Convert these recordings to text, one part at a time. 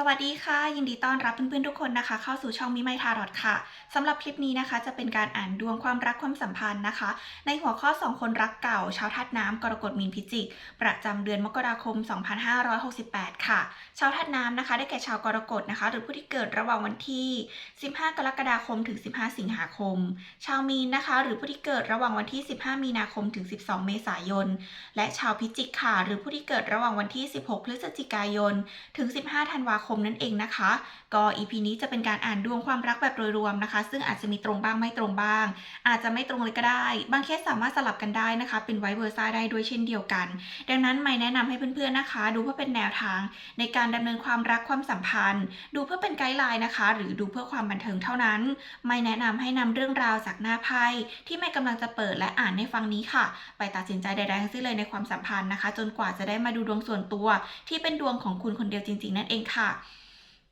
สวัสดีค่ะ ยินดีต้อนรับเพื่อนๆทุกคนนะคะ เข้าสู่ช่องมิไมทารอดค่ะสำหรับคลิปนี้นะคะ จะเป็นการอ่านดวงความรักความสัมพันธ์นะคะ ในหัวข้อ 2 คนรักเก่า ชาวธาตุน้ำกรกฎมีนพิจิก ประจำเดือนมกราคม 2568 ค่ะ ชาวธาตุน้ำนะคะ ได้แก่ชาวกรกฎนะคะ หรือผู้ที่เกิดระหว่างวันที่ 15 กรกฎาคมถึง 15 สิงหาคม ชาวมีนนะคะ หรือผู้ที่เกิดระหว่างวันที่ 15 มีนาคมถึง 12 เมษายน และชาวพิจิกค่ะ หรือผู้ที่เกิดระหว่างวันที่ 16 พฤศจิกายน ถึง 15 ธันวาคมนั่นเองนะคะ ก็ EP นี้จะเป็นการอ่านดวงความรักแบบโดยรวมนะคะ ซึ่งอาจจะมีตรงบ้างไม่ตรงบ้าง อาจจะไม่ตรงเลยก็ได้ บางเคสสามารถสลับกันได้นะคะ เป็นไวเวอร์ซ่าได้ด้วยเช่นเดียวกัน ดังนั้นไม่แนะนำให้เพื่อนๆนะคะ ดูเพื่อเป็นแนวทาง ในการดำเนินความรักความสัมพันธ์ ดูเพื่อเป็นไกด์ไลน์นะคะ หรือดูเพื่อความบันเทิงเท่านั้น ไม่แนะนำให้นำเรื่องราวจากหน้าไพ่ที่ไม่กำลังจะเปิดและอ่านในฟังนี้ค่ะ ไปตัดสินใจใดๆทั้งสิ้นเลยในความสัมพันธ์นะคะ จนกว่าจะได้มาดูดวงส่วนตัว ที่เป็นดวงของคุณคนเดียวจริงๆนั่นเองค่ะ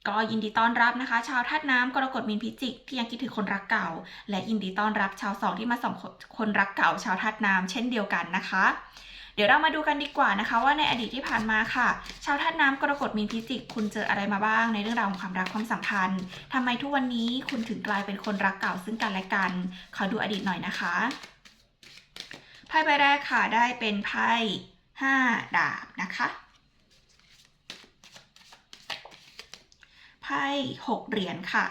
ก็ยินดีต้อนรับนะคะ ชาวธาตุน้ำกรกฎมีนพิจิกที่ยังคิดถึงคนรักเก่า และยินดีต้อนรับชาวสองที่มาส่องคนรักเก่า ชาวธาตุน้ำเช่นเดียวกันนะคะ เดี๋ยวเรามาดูกันดีกว่านะคะ ว่าในอดีตที่ผ่านมาค่ะ ชาวธาตุน้ำกรกฎมีนพิจิก คุณเจออะไรมาบ้างในเรื่องราวของความรักความสัมพันธ์ทำไมทุกวันนี้คุณถึงกลายเป็นคนรักเก่าซึ่งกันและกันขอดูอดีตหน่อยนะคะไพ่ใบแรกค่ะได้เป็นไพ่ห้าดาบนะคะ ไพ่หกเหรียญค่ะ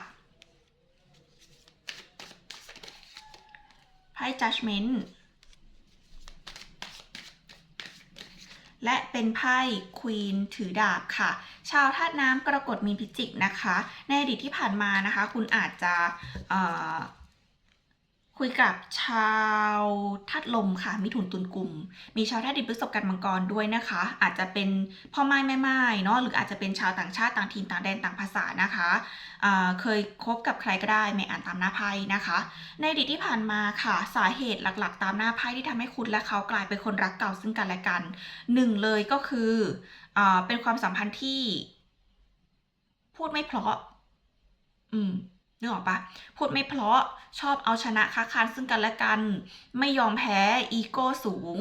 ไพ่ judgment และเป็นไพ่ควีนถือดาบค่ะ ชาวธาตุน้ำกรกฎมีพิจิกนะคะ ในอดีตที่ผ่านมานะคะ คุณอาจจะ คุยกับชาวธาตุลมค่ะ มิถุนตุลกลุ่ม มีชาวธาตุดินพฤษภกันมังกรด้วยนะคะ อาจจะเป็นพ่อไม้แม่ไม้เนาะหรืออาจจะเป็นชาวต่างชาติต่างถิ่นต่างแดนต่างภาษานะคะอ่าเคยคบกับใครก็ได้ไม่อ่านตามหน้าไพ่นะคะ ในอดีตที่ผ่านมาค่ะสาเหตุหลักๆ ตามหน้าไพ่ที่ทำให้คุณและเขากลายเป็นคนรักเก่าซึ่งกันและกันหนึ่งเลยก็คืออเป็นความสัมพันธ์ที่ พูดไม่เพราะ อืม นึกออกปะพูดไม่เพราะชอบเอาชนะค้าคานซึ่งกันและกัน ไม่ยอมแพ้อีโก้สูง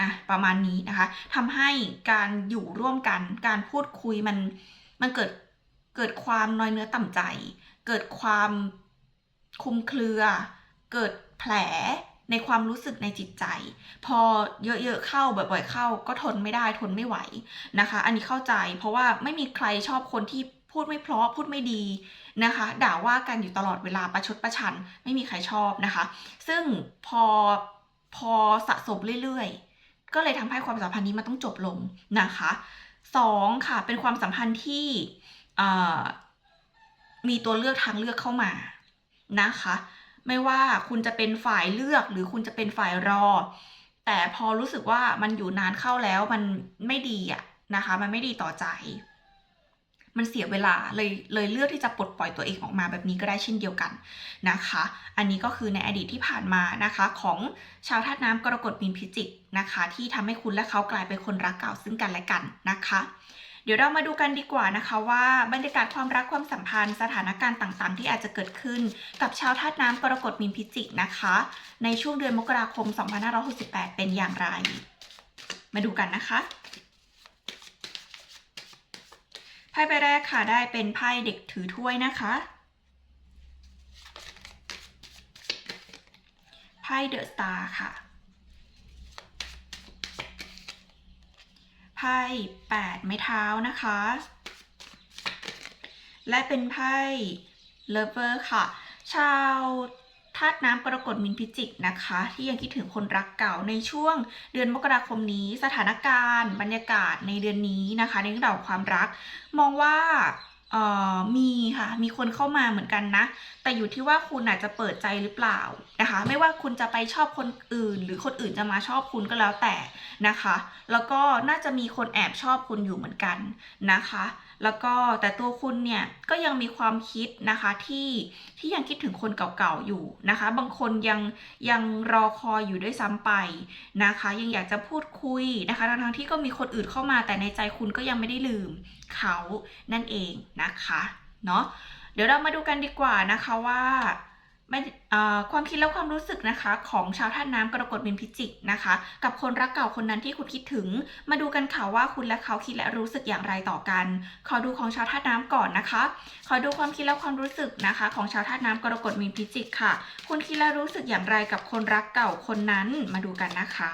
อะประมาณนี้นะคะทำให้การอยู่ร่วมกัน การพูดคุยมันมันเกิดเกิดความน้อยเนื้อต่ำใจ เกิดความคุมเครือ เกิดแผลในความรู้สึกในจิตใจ พอเยอะๆเข้าบ่อยๆเข้าก็ทนไม่ได้ทนไม่ไหวนะคะ อันนี้เข้าใจเพราะว่าไม่มีใครชอบคนที่ พูดไม่เพราะพูดไม่ดีนะคะ ด่าว่ากันอยู่ตลอดเวลาประชดประชันไม่มีใครชอบนะคะ ซึ่งพอพอสะสมเรื่อยๆ ก็เลยทำให้ความสัมพันธ์นี้มันต้องจบลงนะคะสองค่ะเป็นความสัมพันธ์ที่มีตัวเลือกทางเลือกเข้ามานะคะ ไม่ว่าคุณจะเป็นฝ่ายเลือกหรือคุณจะเป็นฝ่ายรอ แต่พอรู้สึกว่ามันอยู่นานเข้าแล้วมันไม่ดีอะนะคะ มันไม่ดีต่อใจ มันเสียเวลาเลยเลยเลือกที่จะปลดปล่อยตัวเองออกมาแบบนี้ก็ได้เช่นเดียวกันนะคะ อันนี้ก็คือในอดีตที่ผ่านมานะคะของชาวธาตุน้ำกรกฎมีนพิจิกนะคะ ที่ทำให้คุณและเขากลายเป็นคนรักเก่าซึ่งกันและกันนะคะเดี๋ยวเรามาดูกันดีกว่านะคะว่าบรรยากาศความรักความสัมพันธ์ สถานการณ์ต่างๆ ที่อาจจะเกิดขึ้นกับชาวธาตุน้ำกรกฎมีนพิจิกนะคะ ในช่วงเดือนมกราคม 2568 เป็นอย่างไร มาดูกันนะคะ ไพ่ใบแรกค่ะได้เป็นไพ่เด็กถือถ้วยนะคะไพ่เดอะสตาร์ค่ะไพ่แปดไม้เท้านะคะ และเป็นไพ่เลเวอร์ค่ะ ชาว ตุน้ำกรกฎมินพิจิกนะคะ ที่ยังคิดถึงคนรักเก่าในช่วงเดือนมกราคมนี้สถานการณ์ บรรยากาศในเดือนนี้นะคะในเรื่องราวของความรัก มองว่า เอ่อมีค่ะ มีคนเข้ามาเหมือนกันนะ แต่อยู่ที่ว่าคุณอาจจะเปิดใจหรือเปล่านะคะ ไม่ว่าคุณจะไปชอบคนอื่น หรือคนอื่นจะมาชอบคุณก็แล้วแต่นะคะ แล้วก็น่าจะมีคนแอบชอบคุณอยู่เหมือนกันนะคะ แล้วก็แต่ตัวคุณเนี่ยก็ยังมีความคิดนะคะที่ที่ยังคิดถึงคนเก่าๆอยู่นะคะ บางคนยังยังรอคอยอยู่ด้วยซ้ำไปนะคะ ยังอยากจะพูดคุยนะคะทั้งๆที่ก็มีคนอื่นเข้ามาแต่ในใจคุณก็ยังไม่ได้ลืมเขานั่นเองนะคะเนาะเดี๋ยวเรามาดูกันดีกว่านะคะว่าไม่ความคิดและความรู้สึกนะคะ ของชาวธาตุน้ำกรกฎมีนพิจิกนะคะ กับคนรักเก่าคนนั้นที่คุณคิดถึง มาดูกันค่ะว่าคุณและเขาคิดและรู้สึกอย่างไรต่อกัน ขอดูของชาวธาตุน้ำก่อนนะคะ ขอดูความคิดและความรู้สึกนะคะ ของชาวธาตุน้ำกรกฎมีนพิจิกค่ะ คุณคิดและรู้สึกอย่างไรกับคนรักเก่าคนนั้นมาดูกันนะคะ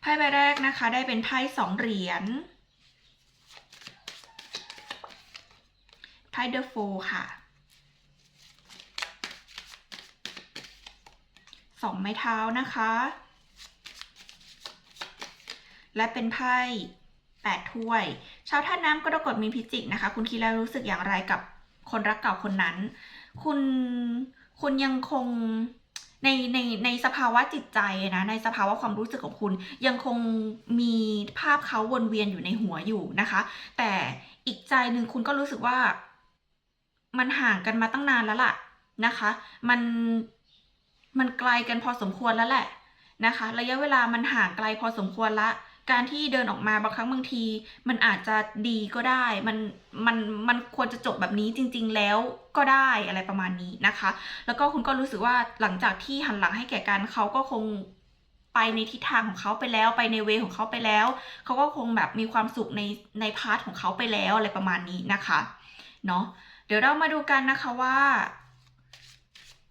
ไพ่ใบแรกนะคะ ได้เป็นไพ่สองเหรียญ ไพ่เดอะโฟค่ะสองไม้เท้านะคะ และเป็นไพ่แปดถ้วย ชาวท่าตุน้ำกรกฎมีพิจิกนะคะ คุณคิดแล้วรู้สึกอย่างไรกับคนรักเก่าคนนั้น คุณคุณยังคงในในในสภาวะจิตใจนะในสภาวะความรู้สึกของคุณยังคงมีภาพเขาวนเวียนอยู่ในหัวอยู่นะคะ แต่อีกใจหนึ่งคุณก็รู้สึกว่า มันห่างกันมาตั้งนานแล้วล่ะนะคะ มันมันไกลกันพอสมควรแล้วแหละนะคะ ระยะเวลามันห่างไกลพอสมควรละ การที่เดินออกมาบางครั้งบางที มันอาจจะดีก็ได้ มันมันมันควรจะจบแบบนี้จริง ๆ แล้วก็ได้อะไรประมาณนี้นะคะ แล้วก็คุณก็รู้สึกว่าหลังจากที่หันหลังให้แก่กันเขาก็คงไปในทิศทางของเขาไปแล้วไปในเวของเขาไปแล้ว เขาก็คงแบบมีความสุขในในพาร์ทของเขาไปแล้วอะไรประมาณนี้นะคะเนาะ เดี๋ยวเรามาดูกันนะคะว่า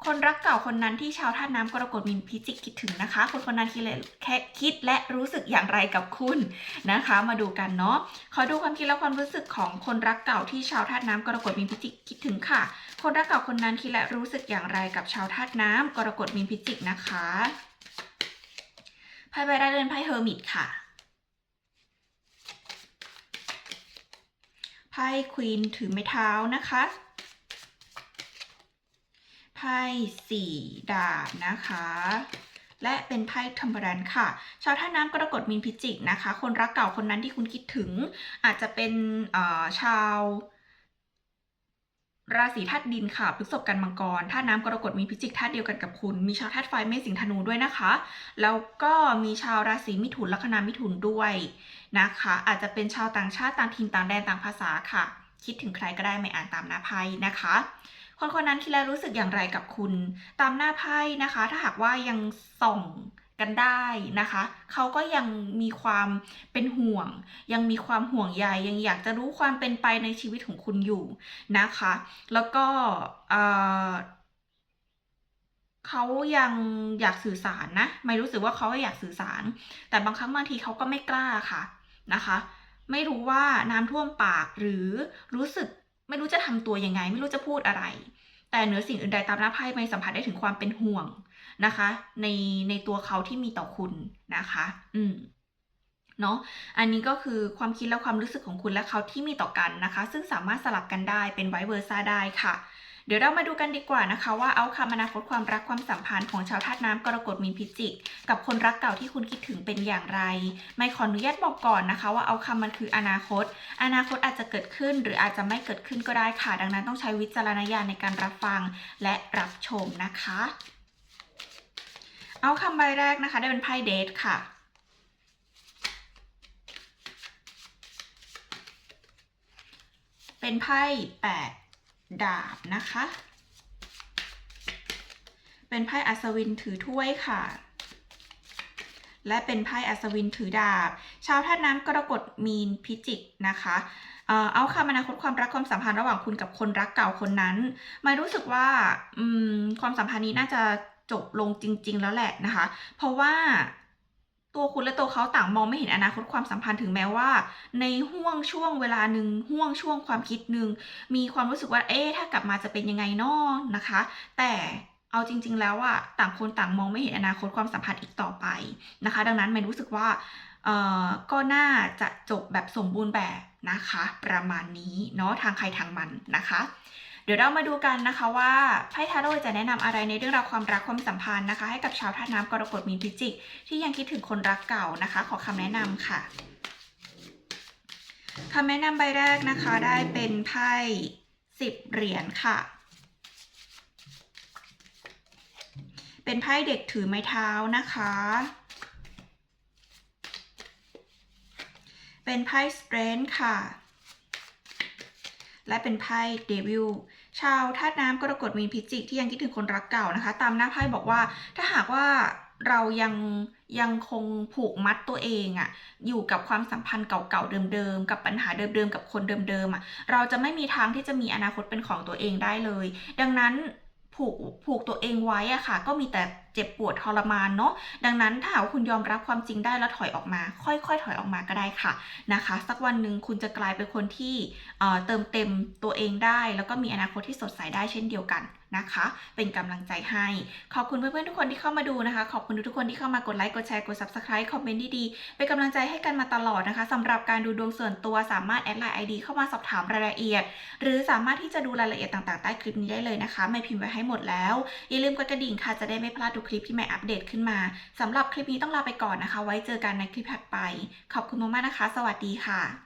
คนรักเก่าคนนั้นที่ชาวท่าตุน้ำกรกฎมีนพิจิกคิดถึงนะคะ คนคนนั้นคิดและแค่คิดและรู้สึกอย่างไรกับคุณนะคะ มาดูกันเนาะขอดูความคิดและความรู้สึกของคนรักเก่าที่ชาวธาตุน้ำกรกฎมีนพิจิกคิดถึงค่ะ คนรักเก่าคนนั้นคิดและรู้สึกอย่างไรกับชาวธาตุน้ำกรกฎมีนพิจิกนะคะไพ่ใบแรกเป็นไพ่เฮอร์มิตค่ะ ไพ่ควีนถือไม้เท้านะคะ ไพ่สี่ดาบนะคะ และเป็นไพ่ทัมเบรันค่ะ ชาวท่าน้ำกรกฎมีนพิจิกนะคะ คนรักเก่าคนนั้นที่คุณคิดถึง อาจจะเป็นชาว ราศีธาตุดินค่ะพฤษภกันมังกรธาตุน้ำกรกฎมีพิจิกธาตุเดียวกันกับคุณ มีชาวธาตุไฟเมษสิงธนูด้วยนะคะ แล้วก็มีชาวราศีมิถุนลัคนามิถุนด้วยนะคะ อาจจะเป็นชาวต่างชาติต่างถิ่นต่างแดนต่างภาษาค่ะ คิดถึงใครก็ได้ไม่อ่านตามหน้าไพ่นะคะ คนคนนั้นคิดแล้วรู้สึกอย่างไรกับคุณ ตามหน้าไพ่นะคะ ถ้าหากว่ายังส่อง กันได้นะคะ เขาก็ยังมีความเป็นห่วง ยังมีความห่วงใยยังอยากจะรู้ความเป็นไปในชีวิตของคุณอยู่นะคะ แล้วก็เขายังอยากสื่อสารนะ ไม่รู้สึกว่าเขาอยากสื่อสาร แต่บางครั้งบางทีเขาก็ไม่กล้าค่ะนะคะ ไม่รู้ว่าน้ำท่วมปากหรือรู้สึกไม่รู้จะทำตัวยังไง ไม่รู้จะพูดอะไร แต่เหนือสิ่งอื่นใดตามหน้าไพ่ไม่สัมผัสได้ถึงความเป็นห่วง นะคะ ในในตัวเขาที่มีต่อคุณนะคะ อืมเนาะ อันนี้ก็คือความคิดและความรู้สึกของคุณและเขาที่มีต่อกันนะคะ ซึ่งสามารถสลับกันได้เป็นไวเวอร์ซ่าได้ค่ะ เดี๋ยวเรามาดูกันดีกว่านะคะ ว่าเอาคำอนาคตความรักความสัมพันธ์ของชาวธาตุน้ำกรกฎมีนพิจิก กับคนรักเก่าที่คุณคิดถึงเป็นอย่างไร ไม่ขออนุญาตบอกก่อนนะคะ ว่าเอาคำมันคืออนาคต อนาคตอาจจะเกิดขึ้น หรืออาจจะไม่เกิดขึ้นก็ได้ค่ะ ดังนั้นต้องใช้วิจารณญาณในการรับฟังและรับชมนะคะ เอาคำใบแรกนะคะ ได้เป็นไพ่เดทค่ะเป็นไพ่แปดดาบนะคะ เป็นไพ่อัศวินถือถ้วยค่ะ และเป็นไพ่อัศวินถือดาบ ชาวธาน้ำกรกฎมีนพิจิกนะคะเอาคำอนาคตความรักความสัมพันธ์ระหว่างคุณกับคนรักเก่าคนนั้นไม่รู้สึกว่าความสัมพันธ์นี้น่าจะ จบลงจริง ๆ แล้วแหละนะคะ เพราะว่าตัวคุณและตัวเขาต่างมองไม่เห็นอนาคตความสัมพันธ์ถึงแม้ว่า ในห่วงช่วงเวลาหนึ่งห่วงช่วงความคิดหนึ่งมีความรู้สึกว่าเอ๊ะถ้ากลับมาจะเป็นยังไงนอนะคะ แต่เอาจริง ๆ แล้วอะต่างคนต่างมองไม่เห็นอนาคตความสัมพันธ์อีกต่อไปนะคะ ดังนั้นไม่รู้สึกว่าเอ่อก็น่าจะจบแบบสมบูรณ์แบบนะคะ ประมาณนี้เนาะทางใครทางมันนะคะ เดี๋ยวเรามาดูกันนะคะว่าไพ่ทาโร่จะแนะนำอะไรในเรื่องราวความรักความสัมพันธ์นะคะ ให้กับชาวธาตุน้ำกรกฎมีนพิจิก ที่ยังคิดถึงคนรักเก่านะคะ ขอคำแนะนำค่ะคำแนะนำใบแรกนะคะได้เป็นไพ่สิบเหรียญค่ะ เป็นไพ่เด็กถือไม้เท้านะคะ เป็นไพ่สเตรนท์ค่ะ และเป็นไพ่เดวิลชาวธาตุน้ำกรกฎมีนพิจิกที่ยังคิดถึงคนรักเก่านะคะ ตามหน้าไพ่บอกว่าถ้าหากว่าเรายังยังคงผูกมัดตัวเองอะอยู่กับความสัมพันธ์เก่าๆเดิมๆกับปัญหาเดิมๆกับคนเดิมๆอะเราจะไม่มีทางที่จะมีอนาคตเป็นของตัวเองได้เลย ดังนั้นผูกผูกตัวเองไว้อะค่ะ ก็มีแต่ เจ็บปวดทรมานเนาะดังนั้นถ้าหากคุณยอมรับความจริงได้แล้วถอยออกมา ค่อยๆ ถอยออกมาก็ได้ค่ะนะคะ สักวันหนึ่งคุณจะกลายเป็นคนที่เติมเต็มตัวเองได้ แล้วก็มีอนาคตที่สดใสได้เช่นเดียวกันนะคะ เป็นกำลังใจให้ ขอบคุณเพื่อนๆทุกคนที่เข้ามาดูนะคะ ขอบคุณทุกคนที่เข้ามากดไลค์กดแชร์กด subscribe คอมเมนต์ดีๆเป็นกำลังใจให้กันมาตลอดนะคะสำหรับการดูดวงส่วนตัวสามารถแอดไลน์ ID เข้ามาสอบถามรายละเอียด หรือสามารถที่จะดูรายละเอียดต่างๆใต้คลิปนี้ได้เลยนะคะ ไม่พิมพ์ไว้ให้หมดแล้วอย่าลืมกดกระดิ่งค่ะจะได้ไม่พลาดทุกคลิปที่ใหม่อัปเดตขึ้นมาสำหรับคลิปนี้ต้องลาไปก่อนนะคะ ไว้เจอกันในคลิปถัดไป ขอบคุณมากๆนะคะ สวัสดีค่ะ